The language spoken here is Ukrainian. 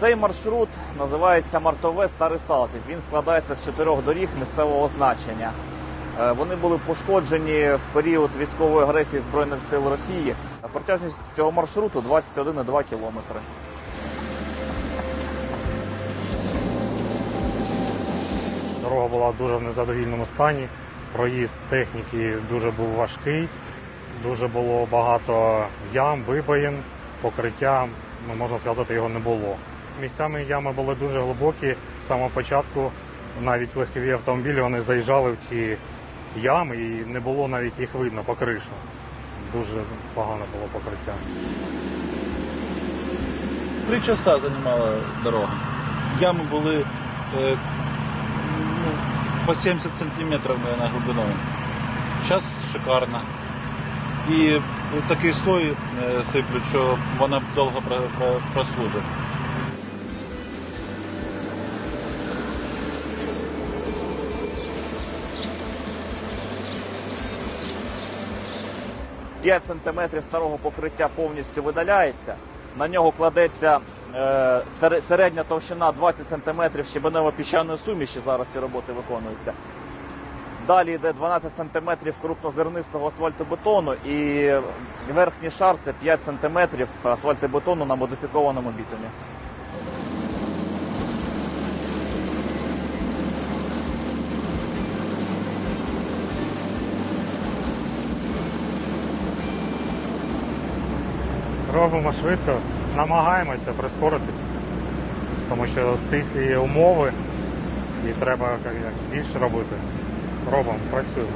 Цей маршрут називається Мартове Старий Салтів. Він складається з чотирьох доріг місцевого значення. Е, Вони були пошкоджені в період військової агресії Збройних сил Росії. Протяжність цього маршруту 21,2 кілометри. Дорога була дуже в незадовільному стані. Проїзд техніки дуже був важкий, дуже було багато ям, вибоїн, покриття, ну, можна сказати, його не було. Місцями ями були дуже глибокі. З самого початку навіть легкові автомобілі вони заїжджали в ці ями і не було навіть їх видно по кришу. Дуже погане було покриття. Три часа займала дорога. Ями були е, ну, по 70 сантиметрів на глибиною. Зараз шикарно. І такий слой е, сиплють, що вона довго про- про- прослужить. П'ять сантиметрів старого покриття повністю видаляється. На нього кладеться е, середня товщина 20 сантиметрів щебенево-піщаної суміші. Зараз ці роботи виконуються. Далі йде 12 сантиметрів крупнозернистого асфальтобетону і верхній шар це 5 сантиметрів асфальтобетону на модифікованому бітумі. Робимо швидко, намагаємося прискоритися, тому що стислі умови і треба більше робити. Робимо, працюємо.